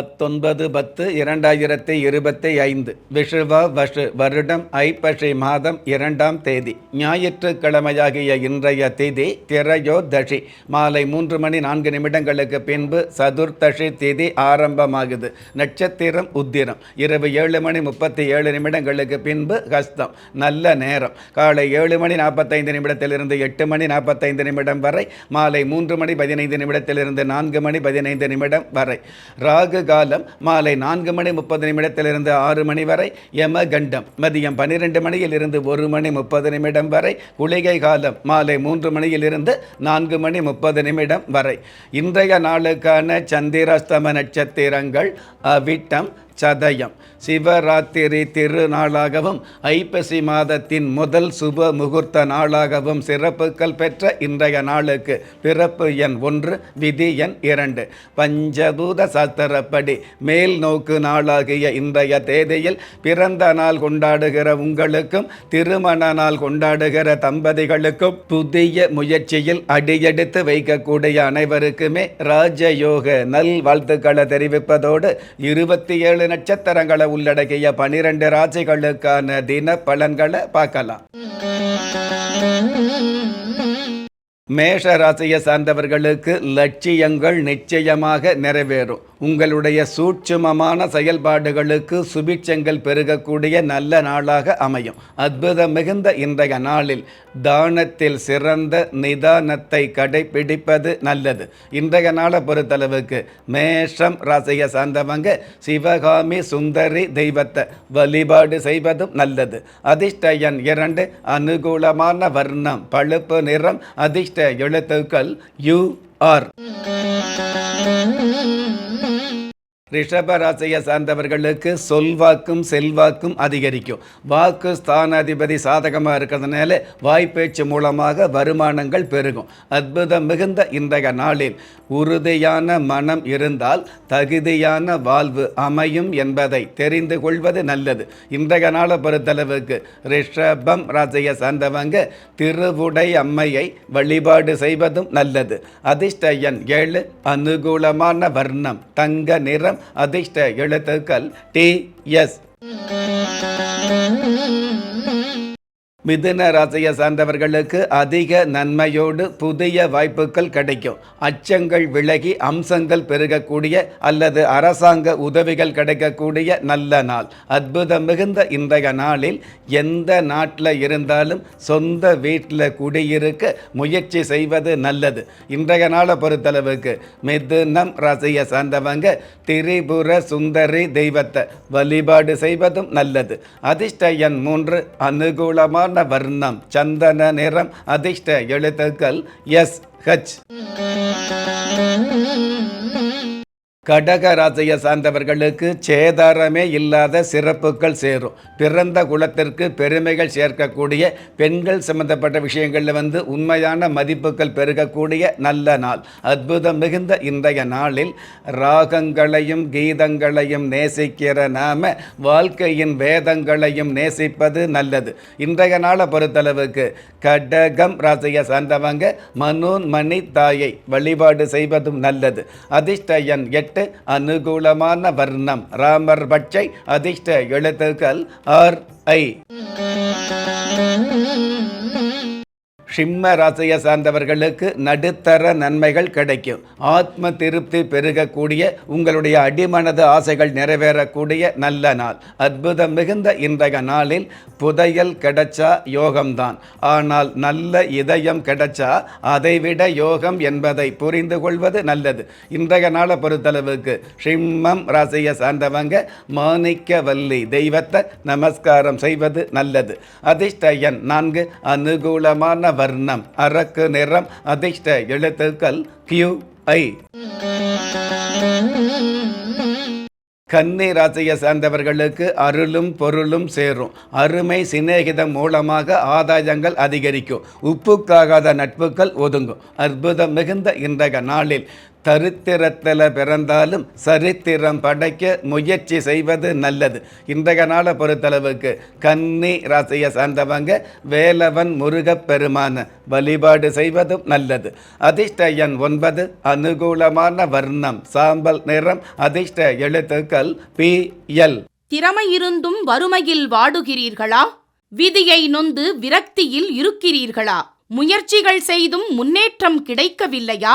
பத்தொன்பது பத்து இரண்டாயிரத்தி இருபத்தி ஐந்து. விஷுவ வஷு வருடம் ஐப்பசி மாதம் இரண்டாம் தேதி. ஞாயிற்றுக்கிழமையாகிய இன்றைய திதி திரையோதஷி மாலை மூன்று மணி நான்கு நிமிடங்களுக்கு பின்பு சதுர்த்தஷி திதி ஆரம்பமாகுது. நட்சத்திரம் உத்திரம். இரவு ஏழு மணி முப்பத்தி ஏழு நிமிடங்களுக்கு பின்பு ஹஸ்தம். நல்ல நேரம். காலை ஏழு மணி நாற்பத்தைந்து நிமிடத்திலிருந்து எட்டு மணி நாற்பத்தைந்து நிமிடம் வரை. மாலை மூன்று மணி பதினைந்து நிமிடத்திலிருந்து நான்கு மணி பதினைந்து நிமிடம் வரை. ராகு காலம் மாலை நான்கு மணி முப்பது நிமிடத்திலிருந்து ஆறு மணி வரை யம கண்டம் மதியம் பன்னிரெண்டு மணியில் இருந்து ஒரு மணி முப்பது நிமிடம் வரை குளிகை காலம் மாலை மூன்று மணியில் இருந்து நான்கு மணி முப்பது நிமிடம் வரை. இன்றைய நாளுக்கான சந்திராஸ்தம நட்சத்திரங்கள் அவிட்டம் சதயம். சிவராத்திரி திருநாளாகவும் ஐப்பசி மாதத்தின் முதல் சுப முகூர்த்த நாளாகவும் சிறப்புகள் பெற்ற இன்றைய நாளுக்கு பிறப்பு எண் ஒன்று விதி எண் இரண்டு. பஞ்சபூத சாஸ்திரப்படி மேல் நோக்கு நாளாகிய இன்றைய தேதியில் பிறந்த நாள் கொண்டாடுகிற உங்களுக்கும் திருமண நாள் கொண்டாடுகிற தம்பதிகளுக்கும் புதிய முயற்சியில் அடியெடுத்து வைக்கக்கூடிய அனைவருக்குமே ராஜயோக நல் வாழ்த்துக்களை தெரிவிப்பதோடு இருபத்தி ஏழு நட்சத்திரங்களை உள்ளடக்கிய பனிரெண்டு ராசிகளுக்கான தின பலன்களை பார்க்கலாம். மேஷ ராசியை சார்ந்தவர்களுக்கு லட்சியங்கள் நிச்சயமாக நிறைவேறும். உங்களுடைய சூட்சுமமான செயல்பாடுகளுக்கு சுபிட்சங்கள் பெருகக்கூடிய நல்ல நாளாக அமையும். அற்புதம் மிகுந்த இன்றைய நாளில் தானத்தில் சிறந்த நிதானத்தை கடைபிடிப்பது நல்லது. இன்றைய நாளை பொறுத்தளவுக்கு மேஷம் ராசியை சார்ந்தவங்க சிவகாமி சுந்தரி தெய்வத்தை வழிபாடு செய்வதும் நல்லது. அதிர்ஷ்ட எண் இரண்டு அனுகூலமான வர்ணம் பழுப்பு நிறம் அதிர்ஷ்ட எழுத்துக்கள் யூ ஆர். Thank you. ரிஷபராசியை சார்ந்தவர்களுக்கு சொல்வாக்கும் செல்வாக்கும் அதிகரிக்கும். வாக்கு ஸ்தானாதிபதி சாதகமாக இருக்கிறதுனால வாய்ப்பேச்சு மூலமாக வருமானங்கள் பெருகும். அற்புதம் மிகுந்த இன்றைய நாளில் உறுதியான மனம் இருந்தால் தகுதியான வாழ்வு அமையும் என்பதை தெரிந்து கொள்வது நல்லது. இன்றைய நாளை பொறுத்தளவுக்கு ரிஷபம் ராசியை சார்ந்தவங்க திருவுடை அம்மையை வழிபாடு செய்வதும் நல்லது. அதிர்ஷ்ட எண் ஏழு அனுகூலமான வர்ணம் தங்க நிறம் அதிர்ஷ்ட எழுத்துக்கள் டி எஸ் மிதுன ராசியை சார்ந்தவர்களுக்கு அதிக நன்மையோடு புதிய வாய்ப்புகள் கிடைக்கும். அச்சங்கள் விலகி அம்சங்கள் பெருகக்கூடிய அல்லது அரசாங்க உதவிகள் கிடைக்கக்கூடிய நல்ல நாள். அற்புதம் மிகுந்த இன்றைய நாளில் எந்த நாட்டில் இருந்தாலும் சொந்த வீட்டில் குடியிருக்க முயற்சி செய்வது நல்லது. இன்றைய நாளை பொறுத்தளவுக்கு மிதுனம் ராசியை சார்ந்தவங்க திரிபுர சுந்தரி தெய்வத்தை வழிபாடு செய்வதும் நல்லது. அதிர்ஷ்ட எண் மூன்று அனுகூலமான வர்ணம் சந்தன நிறம் அதிர்ஷ்ட எழுத்துக்கள் எஸ் ஹச் கடக ராசியை சார்ந்தவர்களுக்கு சேதாரமே இல்லாத சிறப்புகள் சேரும். பிறந்த குலத்திற்கு பெருமைகள் சேர்க்கக்கூடிய பெண்கள் சம்பந்தப்பட்ட விஷயங்களில் வந்து உண்மையான மதிப்புகள் பெருகக்கூடிய நல்ல நாள். அற்புதம் மிகுந்த இன்றைய நாளில் ராகங்களையும் கீதங்களையும் நேசிக்கிற நாம வாழ்க்கையின் வேதங்களையும் நேசிப்பது நல்லது. இன்றைய நாளை பொறுத்தளவுக்கு கடகம் ராசியை சார்ந்தவங்க மனோன் மணி தாயை வழிபாடு செய்வதும் நல்லது. அதிர்ஷ்டயன் எட் எட்டு அனுகூலமான வர்ணம். ராமர் பட்சை அதிர்ஷ்ட எழுத்துக்கள் ஆர் ஐ. சிம்ம ராசியை சார்ந்தவர்களுக்கு நடுத்தர நன்மைகள் கிடைக்கும். ஆத்ம திருப்தி பெருகக்கூடிய உங்களுடைய அடிமனது ஆசைகள் நிறைவேறக்கூடிய நல்ல நாள். அற்புதம் மிகுந்த இன்றைய நாளில் புதையல் கிடைச்சா யோகம்தான். ஆனால் நல்ல இதயம் கிடைச்சா அதைவிட யோகம் என்பதை புரிந்து கொள்வது நல்லது. இன்றைய நாளை பொறுத்தளவுக்கு சிம்மம் ராசியை சார்ந்தவங்க மாணிக்கவல்லி தெய்வத்தை நமஸ்காரம் செய்வது நல்லது. அதிர்ஷ்ட எண் நான்கு அனுகூலமான வர்ணம் அரக்கு நிறம் அதிர்ஷ்ட எழுத்துக்கள் கியூ ஐ கன்னி ராசியை சார்ந்தவர்களுக்கு அருளும் பொருளும் சேரும். அருமை சிநேகிதம் மூலமாக ஆதாயங்கள் அதிகரிக்கும். உப்புக்காகாத நட்புகள் ஒதுங்கும். அற்புதம் மிகுந்த இன்றைய நாளில் தரித்திரத்தில் பிறந்தாலும் சரித்திரம் படைக்க முயற்சி செய்வது நல்லது. இன்றைய நாளை பொறுத்தளவுக்கு கன்னி ராசியை சார்ந்தவங்க வேலவன் முருகப் பெருமான வழிபாடு செய்வதும் நல்லது. அதிர்ஷ்ட எண் ஒன்பது அனுகூலமான வர்ணம் சாம்பல் நிறம் அதிர்ஷ்ட எழுத்துக்கள் பி எல் திறமை இருந்தும் வறுமையில் வாடுகிறீர்களா? விதியை நொந்து விரக்தியில் இருக்கிறீர்களா? முயற்சிகள் செய்தும் முன்னேற்றம் கிடைக்கவில்லையா?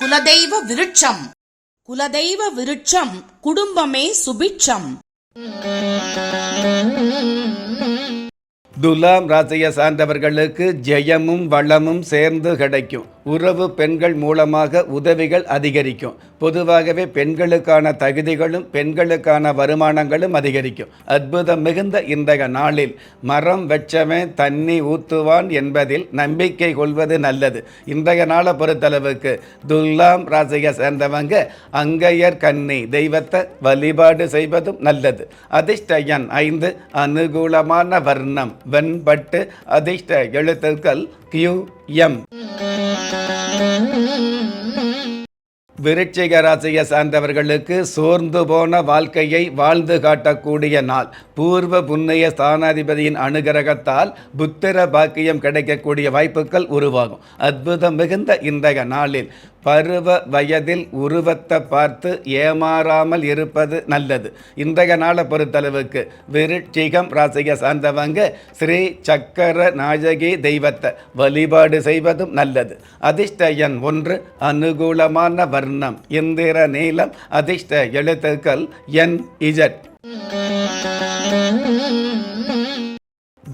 குலதெய்வ விருட்சம். குலதெய்வ விருட்சம் குடும்பமே சுபிட்சம். துலாம் ராசியை சார்ந்தவர்களுக்கு ஜெயமும் வளமும் சேர்ந்து கிடைக்கும். உறவு பெண்கள் மூலமாக உதவிகள் அதிகரிக்கும். பொதுவாகவே பெண்களுக்கான தகுதிகளும் பெண்களுக்கான வருமானங்களும் அதிகரிக்கும். அற்புதம் மிகுந்த இன்றைய நாளில் மரம் வெச்சவன் தண்ணி ஊத்துவான் என்பதில் நம்பிக்கை கொள்வது நல்லது. இன்றைய நாளை பொறுத்தளவுக்கு துலாம் ராசியை சேர்ந்தவங்க அங்கையர் கன்னி தெய்வத்தை வழிபாடு செய்வதும் நல்லது. அதிர்ஷ்ட எண் ஐந்து அனுகூலமான வர்ணம் வெண்பட்டு அதிர்ஷ்ட எழுத்துக்கள் கியூ. எம். விருச்சிக ராசியை சார்ந்தவர்களுக்கு சோர்ந்து போன வாழ்க்கையை வாழ்ந்து காட்டக்கூடிய நாள். பூர்வ புண்ணிய ஸ்தானாதிபதியின் அனுகிரகத்தால் புத்திர பாக்கியம் கிடைக்கக்கூடிய வாய்ப்புகள் உருவாகும். அற்புதம் மிகுந்த இன்றைய நாளில். பருவ வயதில் உருவத்தை பார்த்து ஏமாறாமல் இருப்பது நல்லது. இன்றைய நாளை பொறுத்தளவுக்கு விருட்சிகம் ராசியை சார்ந்தவங்க ஸ்ரீ சக்கர நாயகி தெய்வத்தை வழிபாடு செய்வதும் நல்லது. அதிர்ஷ்ட எண் ஒன்று அனுகூலமான வர்ணம். இந்திர நீளம் அதிர்ஷ்ட எழுத்துக்கள் என் இஜட்.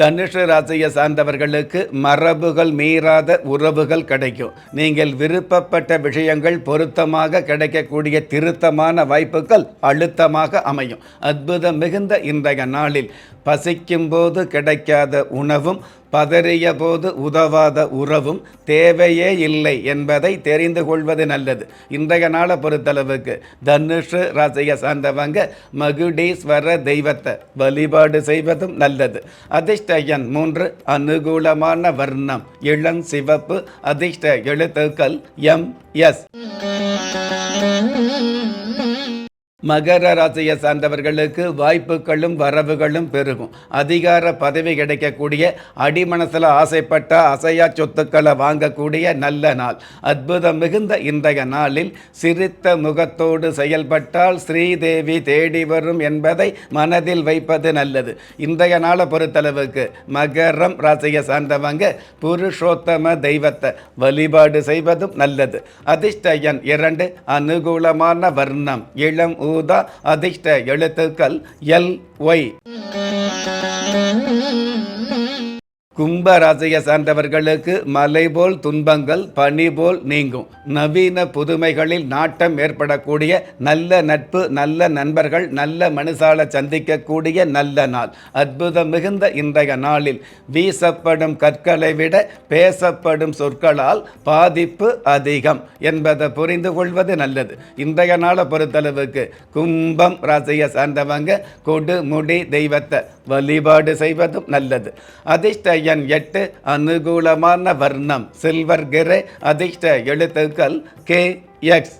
தனுஷு ராசியை சார்ந்தவர்களுக்கு மரபுகள் மீறாத உறவுகள் கிடைக்கும். நீங்கள் விருப்பப்பட்ட விஷயங்கள் பொருத்தமாக கிடைக்கக்கூடிய திருத்தமான வாய்ப்புகள் அழுத்தமாக அமையும். அற்புதம் மிகுந்த இன்றைய நாளில் பசிக்கும் போது கிடைக்காத உணவும் பதறிய போது உதவாத உறவும் தேவையே இல்லை என்பதை தெரிந்து கொள்வது நல்லது. இன்றைய நாளை பொறுத்தளவுக்கு தனுஷு ராசியை சார்ந்தவங்க மகுடீஸ்வர தெய்வத்தை வழிபாடு செய்வதும் நல்லது. அதிர்ஷ்டயன் மூன்று அனுகூலமான வர்ணம் இளம் சிவப்பு அதிர்ஷ்ட எழுத்துக்கள் எம் எஸ். மகர ராசியை சார்ந்தவர்களுக்கு வாய்ப்புகளும் வரவுகளும் பெருகும். அதிகார பதவி கிடைக்கக்கூடிய அடிமனசில் ஆசைப்பட்ட அசையா சொத்துக்களை வாங்கக்கூடிய நல்ல நாள். அற்புதம் மிகுந்த இன்றைய நாளில் சிரித்த முகத்தோடு செயல்பட்டால் ஸ்ரீதேவி தேடி வரும் என்பதை மனதில் வைப்பது நல்லது. இன்றைய நாளை பொறுத்தளவுக்கு மகரம் ராசியை சார்ந்தவங்க புருஷோத்தம தெய்வத்தை வழிபாடு செய்வதும் நல்லது. அதிர்ஷ்ட எண் இரண்டு அனுகூலமான வர்ணம் இளம் ஊதா அதிர்ஷ்ட எழுத்துக்கள் எல் ஒய். கும்ப ராசியை சார்ந்தவர்களுக்கு மலை போல் துன்பங்கள் பனி போல் நீங்கும். நவீன புதுமைகளில் நாட்டம் ஏற்படக்கூடிய நல்ல நட்பு நல்ல நண்பர்கள் நல்ல மனுஷால சந்திக்கக்கூடிய நல்ல நாள். அற்புதம் மிகுந்த இன்றைய நாளில் வீசப்படும் கற்களை விட பேசப்படும் சொற்களால் பாதிப்பு அதிகம் என்பதை புரிந்து கொள்வது நல்லது. இன்றைய நாளை பொறுத்தளவுக்கு கும்பம் ராசியை சார்ந்தவங்க கொடுமுடி தெய்வத்தை வழிபாடு செய்வதும் நல்லது. அதிர்ஷ்ட எண் எட்டு அனுகூலமான வர்ணம். சில்வர் கிரே அதிர்ஷ்ட எழுத்துக்கள் கே எக்ஸ்.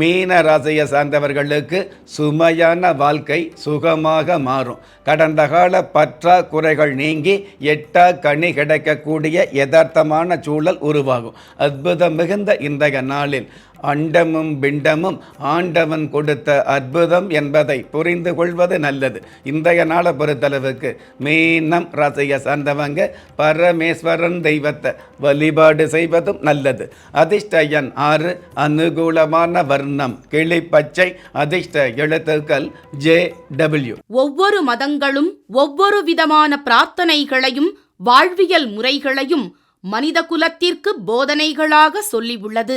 மீன ராசியை சார்ந்தவர்களுக்கு சுமையான வாழ்க்கை சுகமாக மாறும். கடந்த கால பற்றாக்குறைகள் நீங்கி எட்டா கனி கிடைக்கக்கூடிய யதார்த்தமான சூழல் உருவாகும். அற்புதம் மிகுந்த இன்றைய நாளில். அண்டமும் பிண்டமும் ஆண்டவன் கொடுத்த அற்புதம் என்பதை புரிந்து கொள்வது நல்லது. இன்றைய நாளை பொறுத்தளவுக்கு மீனம் ராசிய சார்ந்தவங்க பரமேஸ்வரன் தெய்வத்தை வழிபாடு செய்வதும் நல்லது. அதிர்ஷ்டயன் ஆறு அனுகூலமான வர்ணம் கிளி பச்சை அதிர்ஷ்ட எழுத்துக்கள் ஜே டபிள்யூ. ஒவ்வொரு மதங்களும் ஒவ்வொரு விதமான பிரார்த்தனைகளையும் வாழ்வியல் முறைகளையும் மனித குலத்திற்கு போதனைகளாக சொல்லியுள்ளது